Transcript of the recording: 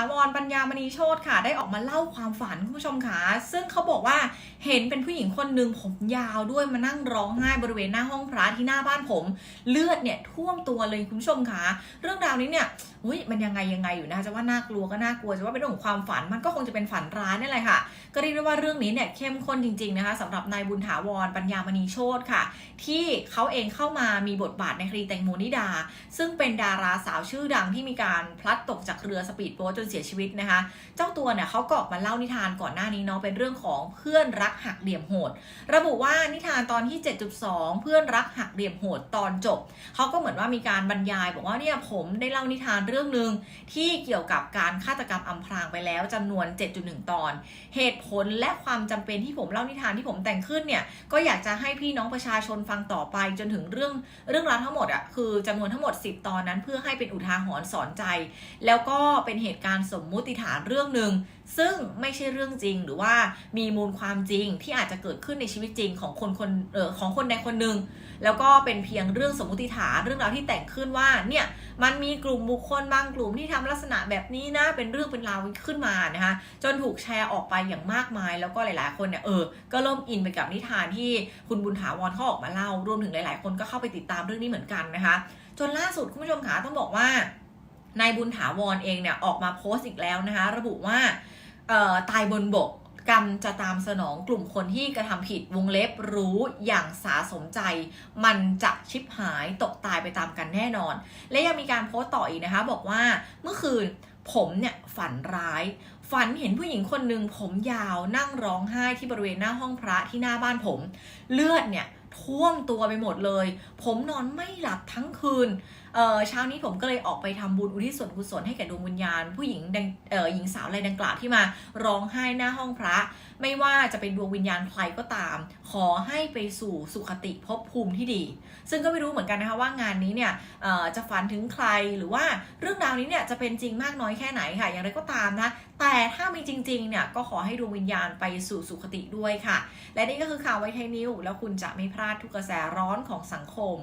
าวรปัญญามณีโชตค่ะ ได้ออกมาเล่าความฝันคุณผู้ชมค่ะซึ่งเขาบอกว่าเห็นเป็นผู้หญิงคนหนึ่งผมยาวด้วยมานั่งร้องไห้บริเวณหน้าห้องพระที่หน้าบ้านผม เลือดเนี่ยท่วมตัวเลยคุณผู้ชมค่ะเรื่องราวนี้เนี่ยอุ้ยมันยังไงยังไงอยู่นะจะว่าน่ากลัวก็น่ากลัวจะว่าเป็นเรื่องของความฝันมันก็คงจะเป็นฝันร้ายนั่แหละค่ะ ก็เรียกได้ว่าเรื่องนี้เนี่ยเข้มข้นจริง ๆนะคะสำหรับนายบุญถาวรปัญญามณีโชตค่ะ ที่เขาเองเข้ามามีบทบาทในคดีแตงโมนิดา ซึ่งเป็นดาราสาวชื่อดังที่มีการพลัดตกจากเรือสปีดโบ๊ทจนเสียชีวิตนะคะ เจ้าตัวเนี่ยเขาก็ออกมาเล่านิทานก่อนหน้านี้เนาะเป็นเรื่องของเพื่อนรักหักเหลี่ยมโหด ระบุว่านิทานตอนที่ 7.2 เพื่อนรักหักเหลี่ยมโหดตอนจบเขาก็เหมือนว่ามีการบรรยาย บอกว่าเนี่ยผมได้เล่านิทานเรื่องหนึ่งที่เกี่ยวกับการฆาตกรรมอำพรางไปแล้วจำนวน 7.1 ตอน เหตุผลและความจำเป็นที่ผมเล่านิทานที่ผมแต่งขึ้นเนี่ยก็อยากจะให้พี่น้องประชาชนฟังต่อไปจนถึงเรื่องเรื่องราวทั้งหมดอะ่ะคือจำนวนทั้งหมด 10 ตอนนั้นเพื่อให้เป็นอุทาหรณ์สอนใจ แล้วก็เป็นเหตุการณ์สมมุติฐานเรื่องหนึ่งซึ่งไม่ใช่เรื่องจริงหรือว่ามีมูลความจริงที่อาจจะเกิดขึ้นในชีวิตจริงของคนคนเออของคนใดคนหนึ่งแล้วก็เป็นเพียงเรื่องสมมุติฐานเรื่องราวที่แต่งขึ้นว่าเนี่ยมันมีกลุ่มบุคคลบางกลุ่มที่ทำลักษณะแบบนี้นะเป็นเรื่องเป็นราวขึ้นมานะคะจนถูกแชร์ออกไปอย่างมากมาย แล้วก็หลายๆ คนเนี่ยเออก็เริ่มอินไปกับนิทานที่คุณบุญถาวรเขาออกมาเล่ารวมถึงหลาย ๆ คนก็เข้าไปติดตามเรื่องนี้เหมือนกันนะคะ จนล่าสุดคุณผู้ชมขาต้องบอกว่า นายบุญถาวรเองเนี่ยออกมาโพสต์อีกแล้วนะคะ ระบุว่าตายบนบกกรรมจะตามสนองกลุ่มคนที่กระทำผิดวงเล็บรู้อย่างสาสมใจ มันจะชิบหายตกตายไปตามกันแน่นอน และยังมีการโพสต์ต่ออีกนะคะ บอกว่าเมื่อคืน ผมเนี่ยฝันร้าย ฝันเห็นผู้หญิงคนหนึ่งผมยาวนั่งร้องไห้ที่บริเวณหน้าห้องพระที่หน้าบ้านผม เลือดเนี่ยท่วมตัวไปหมดเลย ผมนอนไม่หลับทั้งคืนเช้านี้ผมก็เลยออกไปทำบุญอุทิศส่วนกุศลให้แก่ดวงวิญญาณ ผู้หญิงหญิงสาวอะไรดังกล่าวที่มาร้องไห้หน้าห้องพระ ไม่ว่าจะเป็นดวงวิญญาณใครก็ตาม ขอให้ไปสู่สุขติภพภูมิที่ดี ซึ่งก็ไม่รู้เหมือนกันนะคะว่างานนี้เนี่ยจะฝันถึงใครหรือว่าเรื่องราวนี้เนี่ยจะเป็นจริงมากน้อยแค่ไหนค่ะ อย่างไรก็ตามนะ แต่ถ้ามีจริงๆเนี่ยก็ขอให้ดวงวิญญาณไปสู่สุขติด้วยค่ะ และนี่ก็คือข่าวไวไทยนิวแล้วคุณจะไม่พลาดทุกกระแสร้อนของสังคม